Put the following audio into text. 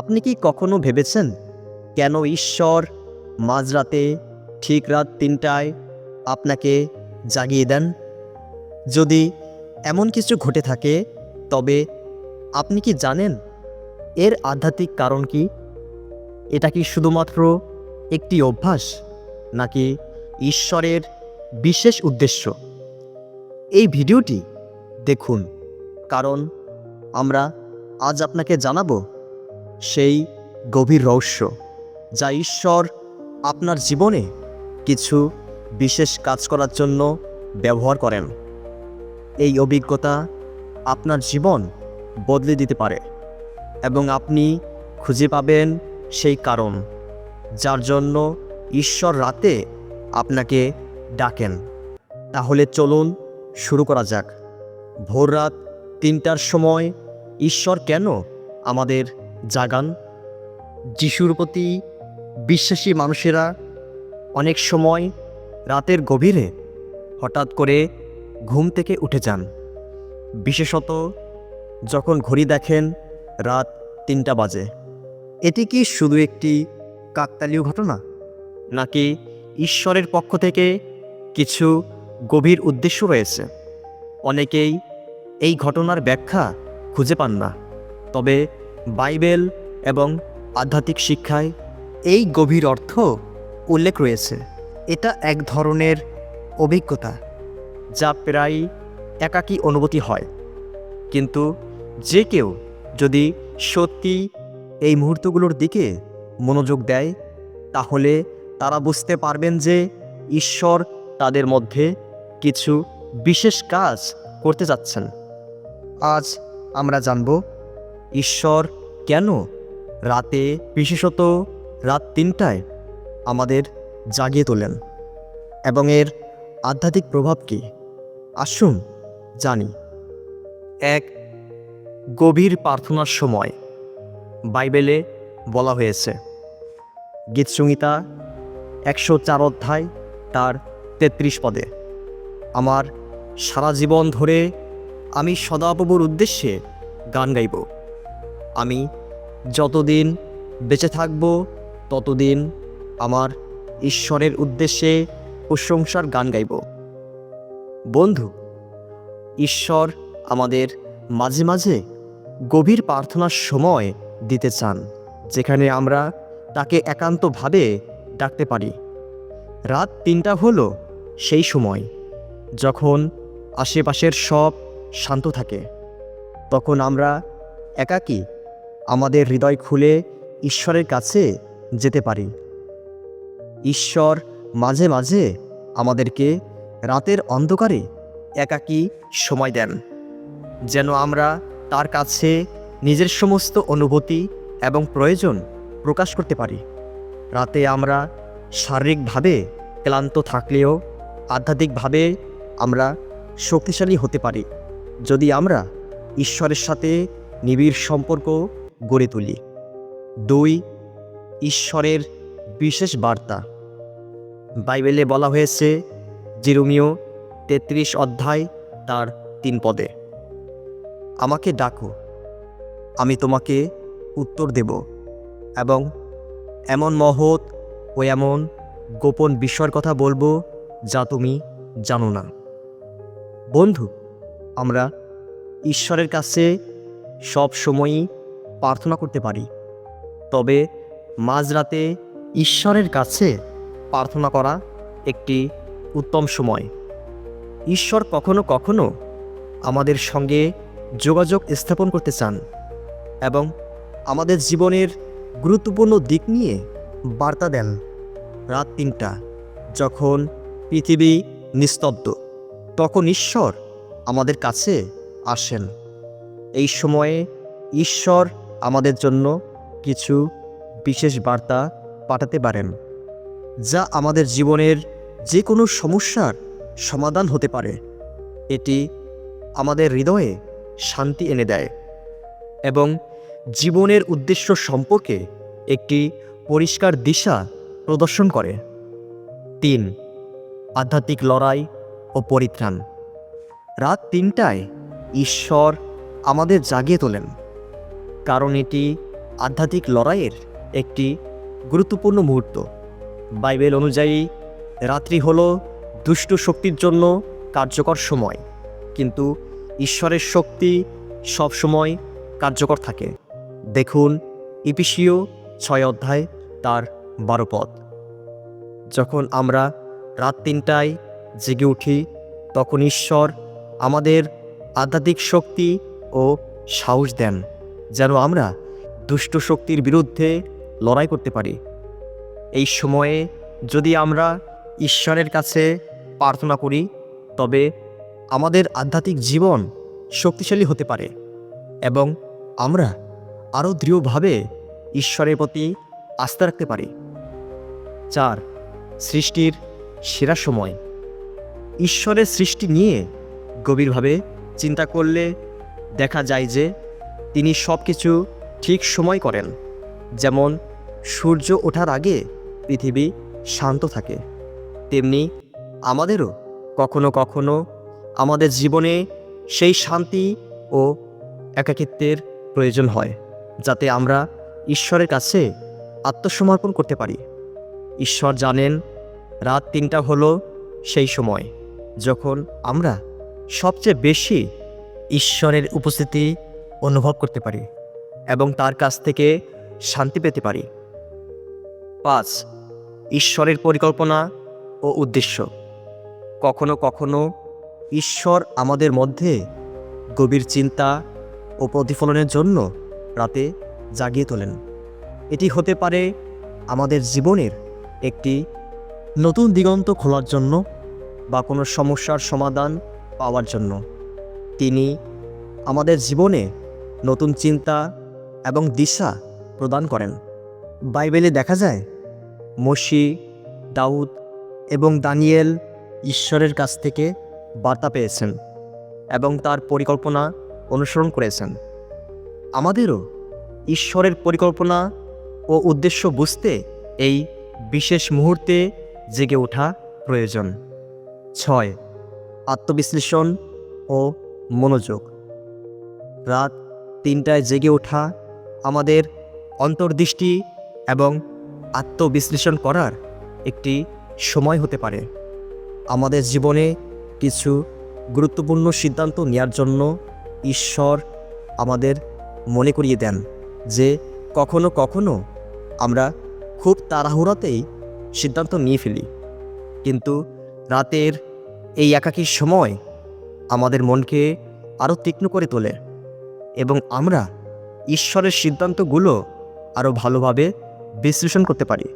আপনি কি কখনো ভেবেছেন, কেন ঈশ্বর মাঝরাতে ঠিক রাত তিনটায় আপনাকে জাগিয়ে দেন? যদি এমন কিছু ঘটে থাকে, তবে আপনি কি জানেন এর আধ্যাত্মিক কারণ কি? এটা কি শুধুমাত্র একটি অভ্যাস, নাকি ঈশ্বরের বিশেষ উদ্দেশ্য? এই ভিডিওটি দেখুন, কারণ আমরা আজ আপনাকে জানাব সেই গভীর রহস্য যা ঈশ্বর আপনার জীবনে কিছু বিশেষ কাজ করার জন্য ব্যবহার করেন। এই অভিজ্ঞতা আপনার জীবন বদলে দিতে পারে এবং আপনি খুঁজে পাবেন সেই কারণ যার জন্য ঈশ্বর রাতে আপনাকে ডাকেন। তাহলে চলুন শুরু করা যাক। ভোর রাত তিনটার সময় ঈশ্বর কেন আমাদের জাগান। যিশুর প্রতি বিশ্বাসী মানুষেরা অনেক সময় রাতের গভীরে হঠাৎ করে ঘুম থেকে উঠে যান। বিশেষত যখন ঘড়ি দেখেন রাত তিনটা বাজে। এটি কি শুধু একটি কাকতালীয় ঘটনা, নাকি ঈশ্বরের পক্ষ থেকে কিছু গভীর উদ্দেশ্য রয়েছে? অনেকেই এই ঘটনার ব্যাখ্যা খুঁজে পান না, তবে বাইবেল এবং আধ্যাত্মিক শিক্ষায় এই গভীর অর্থ উল্লেখ রয়েছে। এটা এক ধরনের অভিজ্ঞতা যা প্রায় একাকী অনুভূতি হয়। কিন্তু যে কেউ যদি সত্যি এই মুহূর্তগুলোর দিকে মনোযোগ দেয়, তাহলে তারা বুঝতে পারবেন যে ঈশ্বর তাদের মধ্যে কিছু বিশেষ কাজ করতে যাচ্ছেন। আজ আমরা জানব ঈশ্বর কেন? রাতে, বিশেষত রাত তিনটায় আমাদের জাগিয়ে তোলেন। এবং এর আধ্যাত্মিক প্রভাব কী? আসুন জানি। এক গভীর প্রার্থনার সময় বাইবেলে বলা হয়েছে গীতসংহিতা একশো চার অধ্যায় তার তেত্রিশ পদে, আমার সারা জীবন ধরে আমি সদাপ্রভুর উদ্দেশ্যে গান গাইব। আমি যতদিন বেঁচে থাকব, ততদিন আমার ঈশ্বরের উদ্দেশ্যে প্রশংসার গান গাইব। বন্ধু, ঈশ্বর আমাদের মাঝে মাঝে গভীর প্রার্থনার সময় দিতে চান, যেখানে আমরা তাকে একান্তভাবে ডাকতে পারি। রাত তিনটা হলো সেই সময়, যখন আশেপাশের সব শান্ত থাকে। তখন আমরা একাকী আমাদের হৃদয় খুলে ঈশ্বরের কাছে যেতে পারি। ঈশ্বর মাঝে মাঝে আমাদেরকে রাতের অন্ধকারে একাকী সময় দেন, যেন আমরা তার কাছে নিজের সমস্ত অনুভূতি এবং প্রয়োজন প্রকাশ করতে পারি। রাতে আমরা শারীরিকভাবে ক্লান্ত থাকলেও আধ্যাত্মিকভাবে আমরা শক্তিশালী হতে পারি। যদি আমরা ঈশ্বরের সাথে নিবিড় সম্পর্ক গড়ে তুলি। দুই, ঈশ্বরের বিশেষ বার্তা। বাইবেলে বলা হয়েছে, জিরুমিও তেত্রিশ অধ্যায় তার তিন পদে, আমাকে ডাকো, আমি তোমাকে উত্তর দেব এবং এমন মহৎ ও এমন গোপন বিষয়ের কথা বলব যা তুমি জানো না। বন্ধু, আমরা ঈশ্বরের কাছে সব সময়ই প্রার্থনা করতে পারি। তবে মাঝরাতে ঈশ্বরের কাছে প্রার্থনা করা একটি উত্তম সময়। ঈশ্বর কখনো কখনো আমাদের সঙ্গে যোগাযোগ স্থাপন করতে চান এবং আমাদের জীবনের গুরুত্বপূর্ণ দিক নিয়ে বার্তা দেন রাত তিনটা, যখন পৃথিবী নিস্তব্ধ, তখন ঈশ্বর আমাদের কাছে আসেন। এই সময়ে ঈশ্বর আমাদের জন্য কিছু বিশেষ বার্তা পাঠাতে পারেন, যা আমাদের জীবনের যে কোনো সমস্যার সমাধান হতে পারে। এটি আমাদের হৃদয়ে শান্তি এনে দেয় এবং জীবনের উদ্দেশ্য সম্পর্কে একটি পরিষ্কার দিশা প্রদর্শন করে। তিন, আধ্যাত্মিক লড়াই ও পরিত্রাণ। রাত তিনটায় ঈশ্বর আমাদের জাগিয়ে তোলেন। কারণ এটি আধ্যাত্মিক লড়াইয়ের একটি গুরুত্বপূর্ণ মুহূর্ত। বাইবেল অনুযায়ী, রাত্রি হল দুষ্ট শক্তির জন্য কার্যকর সময়, কিন্তু ঈশ্বরের শক্তি সবসময় কার্যকর থাকে। দেখুন, ইপিসিও ছয় অধ্যায়, তার বারো পদ। যখন আমরা রাত তিনটায় জেগে উঠি, তখন ঈশ্বর আমাদের আধ্যাত্মিক শক্তি ও সাহস দেন। যেন আমরা দুষ্ট শক্তির বিরুদ্ধে লড়াই করতে পারি। এই সময়ে যদি আমরা ঈশ্বরের কাছে প্রার্থনা করি, তবে আমাদের আধ্যাত্মিক জীবন শক্তিশালী হতে পারে এবং আমরা আরও দৃঢ়ভাবে ঈশ্বরের প্রতি আস্থা রাখতে পারি। চার, সৃষ্টির সেরা সময়। ঈশ্বরের সৃষ্টি নিয়ে গভীরভাবে চিন্তা করলে দেখা যায় যে তিনি সব কিছু ঠিক সময় করেন। যেমন, সূর্য ওঠার আগে পৃথিবী শান্ত থাকে। তেমনি আমাদেরও কখনো কখনো আমাদের জীবনে সেই শান্তি ও একাকিত্বের প্রয়োজন হয়, যাতে আমরা ঈশ্বরের কাছে আত্মসমর্পণ করতে পারি। ঈশ্বর জানেন, রাত তিনটা হলো সেই সময়, যখন আমরা সবচেয়ে বেশি ঈশ্বরের উপস্থিতি অনুভব করতে পারি এবং তার কাছ থেকে শান্তি পেতে পারি। পাঁচ, ঈশ্বরের পরিকল্পনা ও উদ্দেশ্য। কখনো কখনো ঈশ্বর আমাদের মধ্যে গভীর চিন্তা ও প্রতিফলনের জন্য রাতে জাগিয়ে তোলেন। এটি হতে পারে আমাদের জীবনের একটি নতুন দিগন্ত খোলার জন্য বা কোনো সমস্যার সমাধান পাওয়ার জন্য। তিনি আমাদের জীবনে নতুন চিন্তা এবং দিশা প্রদান করেন। বাইবেলে দেখা যায়, মসি, দাউদ এবং দানিয়েল ঈশ্বরের কাছ থেকে বার্তা পেয়েছেন এবং তার পরিকল্পনা অনুসরণ করেছেন। আমাদেরও ঈশ্বরের পরিকল্পনা ও উদ্দেশ্য বুঝতে এই বিশেষ মুহূর্তে জেগে ওঠা প্রয়োজন। ছয়, আত্মবিশ্লেষণ ও মনোযোগ। রাত তিনটায় জেগে ওঠা, আমাদের অন্তর্দৃষ্টি এবং আত্মবিশ্লেষণ করার একটি সময় হতে পারে। আমাদের জীবনে কিছু গুরুত্বপূর্ণ সিদ্ধান্ত নেওয়ার জন্য ঈশ্বর আমাদের মনে করিয়ে দেন যে কখনো কখনো আমরা খুব তাড়াহুড়াতেই সিদ্ধান্ত নিয়ে ফেলি। কিন্তু রাতের এই একাকী সময় আমাদের মনকে আরও তীক্ষ্ণ করে তোলে। এবং আমরা ঈশ্বরের সিদ্ধান্তগুলো আরও ভালোভাবে বিশ্লেষণ করতে পারি।